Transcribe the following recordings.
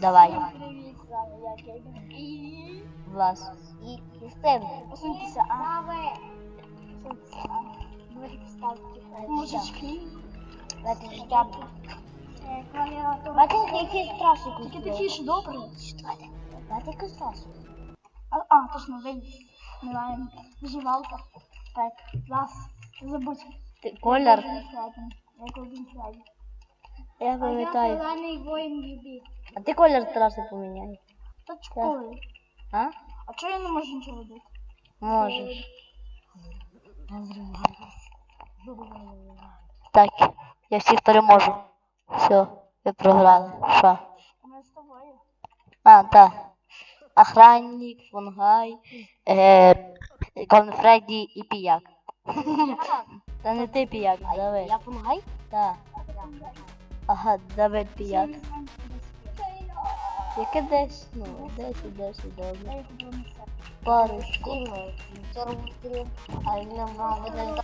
Давай, Привіт, з вами я Кейден. І... Влас. І Кристин. Посуньтеся, а? Посуньтеся, а? Давайте поставте мужички. Давайте життя. Е. Бачите, який страшний Тільки тихіше, добре? Давайте. Давайте який страшний. А, а точно, ви не знаю, виживалка. Так, не забудь. Ти колір. Як один сьогодні. Я А я пам'ятаю. воїн любі. А ти колір страшний поміняй. Та чекай. А? А чого я не можу нічого робити? Можеш. Так, я всіх переможу. Все, ви програли. Що? Ми з тобою. А, так. Охранник, Фунгай, е, Конфреді і Піяк. Та не ти піяк, Давид. Я Фунгай? Так. Ага, Давид піяк. Яке десь, ну, десь, десь, добре. Парочку. А не вам видно,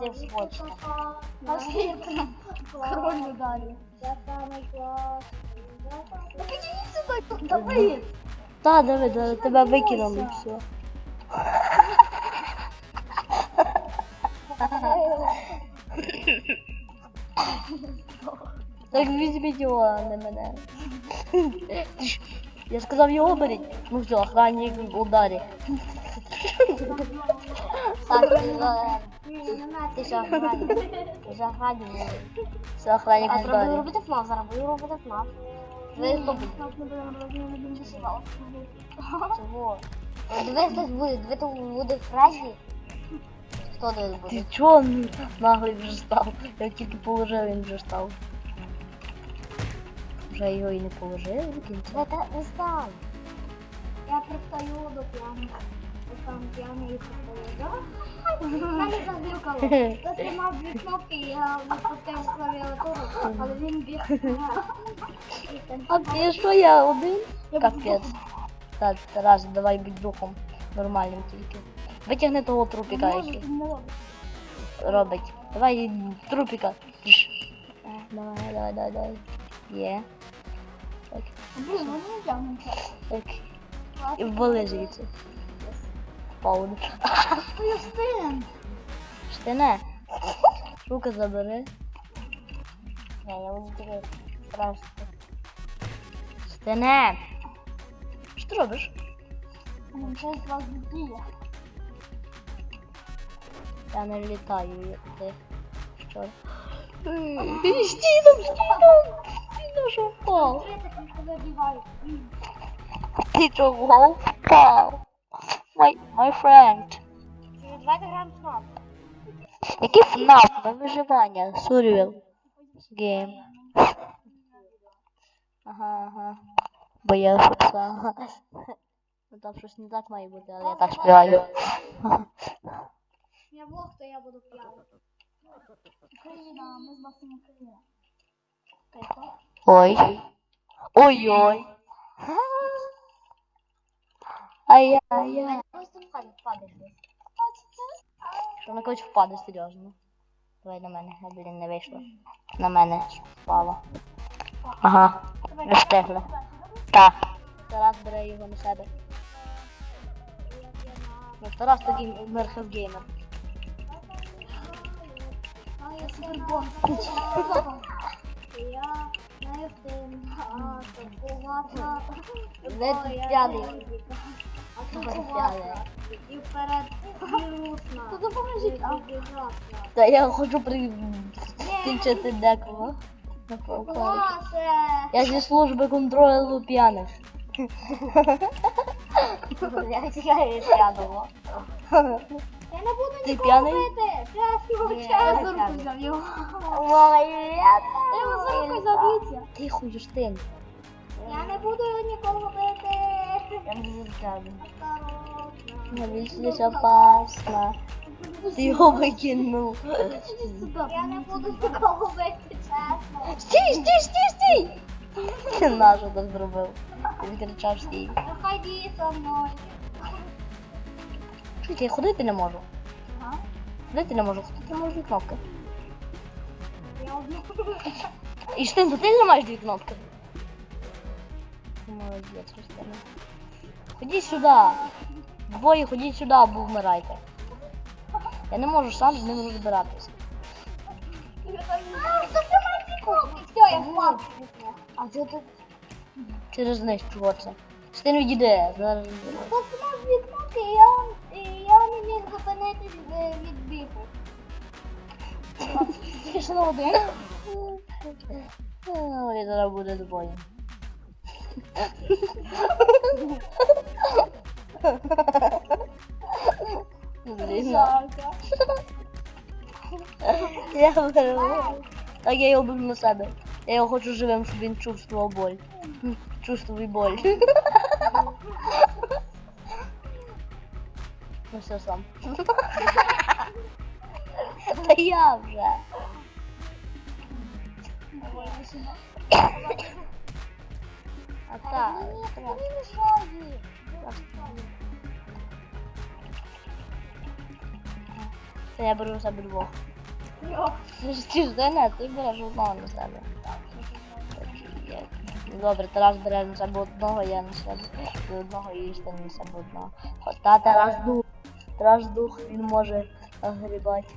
де вскочити. А скільки? Король далі. Я самий клас. Ну підійди сюди, давай. Та, Давид, але тебе викинули все. Так візьміть його, а не мене. Я сказав його беріть. Ну все, охранник в ударі. Так, ти що охранник? Ти що охранник? Все, охранник в ударі. робити флаг, зараз буду робити флаг. Ви хто буде? Чого? Дивись, хтось буде, диви, то буде Фредді. Хто дивись буде? Ти чого наглий вже став? Я тільки положив, він вже став. Вже його і не положили до кінця. Та не став. Я пристаю до п'яних. Там п'яний. Я тримав дві кнопки, я відпустив з клавіатуру, але він біг. А ти що я один? Капець. Так, Тарас, давай будь духом. Нормальним тільки. Витягни того трупіка, який робить. Давай трупіка. Давай, давай, давай, давай. Є. Так, Блін, ну не тягнеться. так. І ввали звідси. Пауну. Ти встиг. Штине. Руки забери. Не, я буду тільки просто. Штине. Що ти робиш? Щось з вас діє. Я не літаю, як ти. Що? Стій там, стій там! Ти на що впав? Тридцять він тебе бігає. Ти чого впав? My, my friend. Давайте граємо в снап. Який ФНАФ на виживання? Survival. Game. Ага, ага. Бо я шукса. Ну там щось не так має бути, але я так співаю. Я влог, то я буду п'яний. Україна, ми з Максимом Україна. Тихо. Ой. Ой-ой. Ай-яй-яй. Ось тут падає, падає. Та вона коротше впаде, серйозно. Давай на мене, а блін, не вийшло. На мене впало. Ага, не встигли. Так. Тарас бере його на себе. Ну, Тарас тоді мерхев геймер. Я супербон. Я п'яний. І вперед вірусна. Тут допоможіть, а? Та я хочу прикінчити декого. Я зі служби контролю п'яних. Я тікаю п'яного. Я не буду нікого бити. Чесно, чесно. взяв його. Ой, Я його за руку заб'юся. Тихо, Юстин. Я не буду нікого бити. Я не. Осторожно. Навіщо це опасно? Ти його викинув. Я не буду нікого бити, чесно. Стій, стій, стій, стій! Ти нащо так зробив? Він кричав стій. Діє со мною. Чуйте, я ходити не можу. Ага. Ходити не можу, ходити можу кнопки. Я одну. І то ти маєш дві кнопки. Молодець, Христина. Ходіть сюди. Двоє ходіть сюди або вмирайте. Я не можу сам з ним розбиратися. Все, я впав. А це тут через них чого це? Стин відійде, зараз. Пішла один. Ой, зараз буде двоє. Я вирву. Так я його беру на себе. Я його хочу живим, щоб він чувствував боль. Чувствуй боль. Ну все сам. Та я вже. А так. Тобі мішає. Я беру себе двох. Ти Дене, ти береш одного на себе. Добре, Тарас бере на себе одного, я на себе одного і Істин на себе одного. Та Тарас дух. Тарас дух, він може загрібати.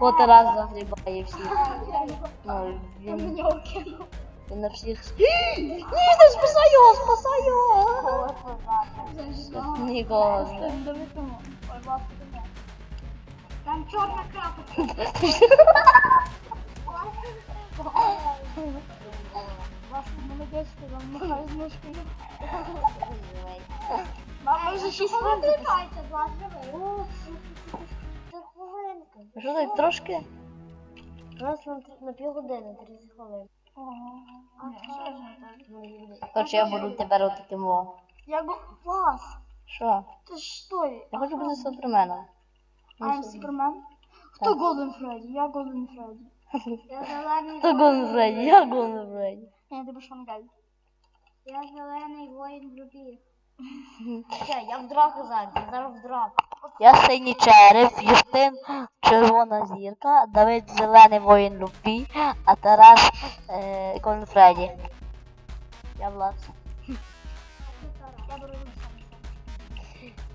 От раз загрібає всіх. Він на всіх. Ні, спасай його, спасай його! Нікого. Там чорна крапка. Вашу молодечку вам махаю з ножкою. Мама вже 6 Жили трошки. У нас на, на півгодини 30 хвилин. Ага. Хоч я буду тебе ротити мого. Я го... Вас! Що? Ти ж що? Я хочу бути суперменом. Ну, а я супермен? Хто Голден Фредді? Я Голден Фредді. Я зелений Хто Голден Фредді? Я Голден Фредді. Ні, ти бо Я зелений воїн в рубі я в драку зараз, я зараз в драку. Я синій череп, Юстин червона зірка, Давид зелений воїн любві, а Тарас е, Гон Фредді. Я Влад. Я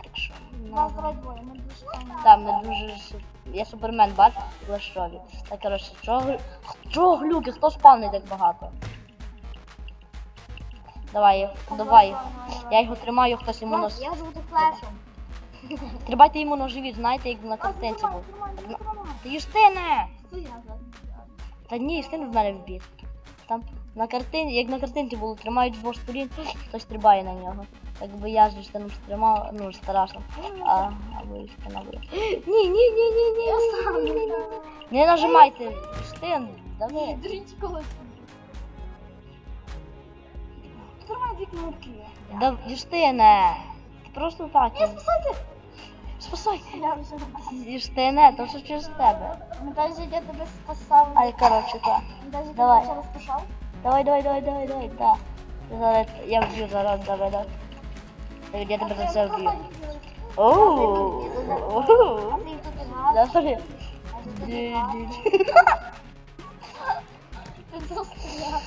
Так що. Нас давай двоє, ми дуже. Там ми дуже я супермен, бачу, клащові. Так, коротше, чого, чого глюки, хто спавнить так багато? Давай, давай. Я його тримаю, хтось йому нос. Я живу флешем. Стрибайте йому на живіт, знаєте, як на картинці був. Та Юстине! Та ні, Юстин в мене вбіг. Там на картині, як на картинці було, тримають з двох сторін, хтось стрибає на нього. Якби я з Юстином стримав, ну, з Тарасом. А, або Юстина буде. Ні, ні, ні, ні, ні, ні, ні, ні, ні. Не нажимайте, Юстин, давай. Дріть колесо. Тримай дві кнопки. Да, Юстине, ти просто так. Я спасайте. Спасай. Я вже Юстине, то все через тебе. Ми навіть я тебе спасав. Ай, коротше, так. Ми навіть давай. тебе вчора спасав. Давай, давай, давай, давай, давай, да. Зараз я вб'ю зараз, давай, давай. Так, Я тебе за це вб'ю. Оу. А ти їх тут грав. Добре.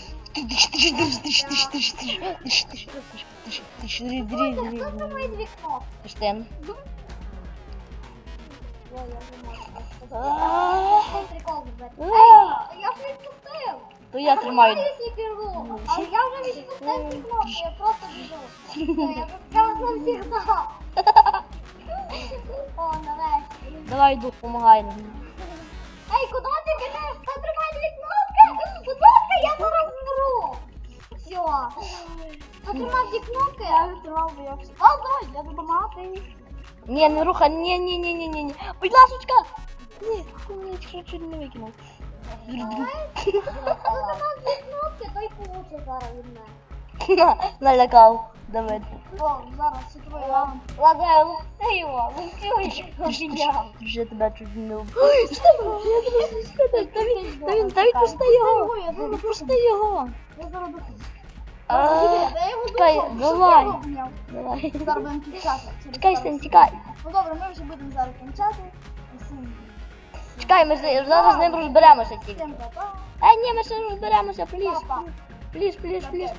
Хто. Я ж. То я тримаю. А я вже я просто біжу. Я зараз навсігда. Давай, дух, помагай нам. Ей, куди ти біжиш? Хто тримає дві кнопки? Будь ласка, я змру. Все. Хто тримав дві кнопки? Бо я все. А, давай, я допомагати. Ні, не руха, ні, ні, ні, ні, ні, ні. Будь ласочка. Ні, ні, чуть не викинув. Зараз від мене. Налякав. Давид. О, зараз це раунд. Ладно, лупи його, лупи його. Вже тебе чуть не вбив. Та він, та він, та він, пусти його. Пусти його. Я зараз. А, Я його Чекай, щоб давай. його обняв. Давай. Зараз будемо кінчати. через Чекай, пару Стен, секунд. тікай. Ну добре, ми вже будемо зараз кінчати. Усім Чекай, ми з- зараз з ним розберемося тільки. всім па-па. А ні, ми ще розберемося, пліс. Па-па. Пліс, пліс, пліс.